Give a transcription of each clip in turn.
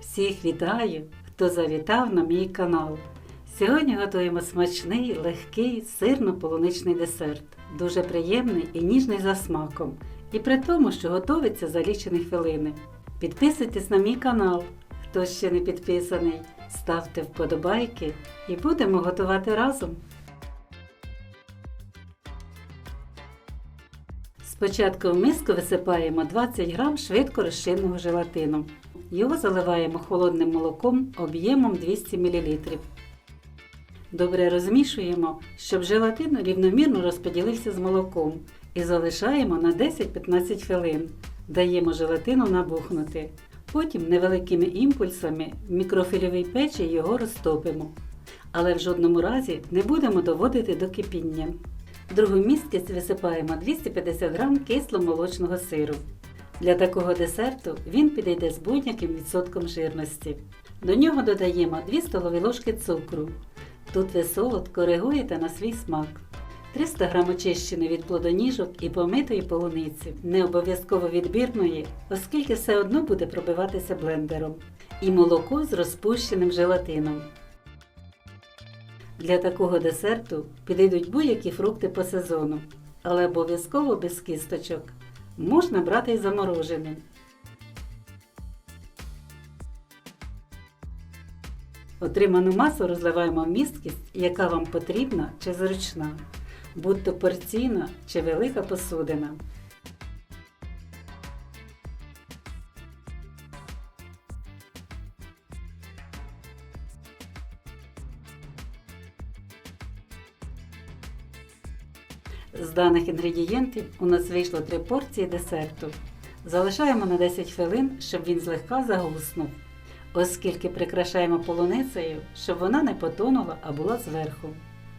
Всіх вітаю, хто завітав на мій канал. Сьогодні готуємо смачний, легкий сирно-полуничний десерт, дуже приємний і ніжний за смаком, і при тому, що готовиться за лічені хвилини. Підписуйтесь на мій канал, хто ще не підписаний, ставте вподобайки і будемо готувати разом. Спочатку в миску висипаємо 20 г швидко розчинного желатину. Його заливаємо холодним молоком об'ємом 200 мл. Добре розмішуємо, щоб желатин рівномірно розподілився з молоком і залишаємо на 10-15 хвилин. Даємо желатину набухнути. Потім невеликими імпульсами в мікрофільовій печі його розтопимо. Але в жодному разі не будемо доводити до кипіння. В другу міскість висипаємо 250 г кисломолочного сиру. Для такого десерту він підійде з будь-яким відсотком жирності. До нього додаємо 2 столові ложки цукру. Тут ви солод коригуєте на свій смак. 300 г очищеної від плодоніжок і помитої полуниці, не обов'язково відбірної, оскільки все одно буде пробиватися блендером. І молоко з розпущеним желатином. Для такого десерту підійдуть будь-які фрукти по сезону, але обов'язково без кісточок. Можна брати й замороженим. Отриману масу розливаємо в місткість, яка вам потрібна чи зручна, будь то порційна чи велика посудина. З даних інгредієнтів у нас вийшло 3 порції десерту. Залишаємо на 10 хвилин, щоб він злегка загуснув, оскільки прикрашаємо полуницею, щоб вона не потонула, а була зверху.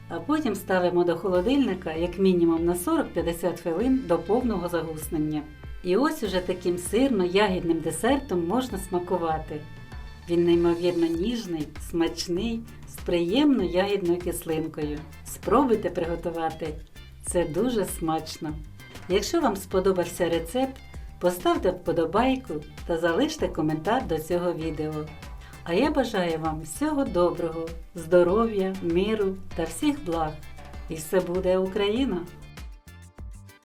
А потім ставимо до холодильника як мінімум на 40-50 хвилин до повного загуснення. І ось уже таким сирно-ягідним десертом можна смакувати. Він неймовірно ніжний, смачний, з приємною ягідною кислинкою. Спробуйте приготувати. Це дуже смачно. Якщо вам сподобався рецепт, поставте вподобайку та залиште коментар до цього відео. А я бажаю вам всього доброго, здоров'я, миру та всіх благ. І все буде Україна!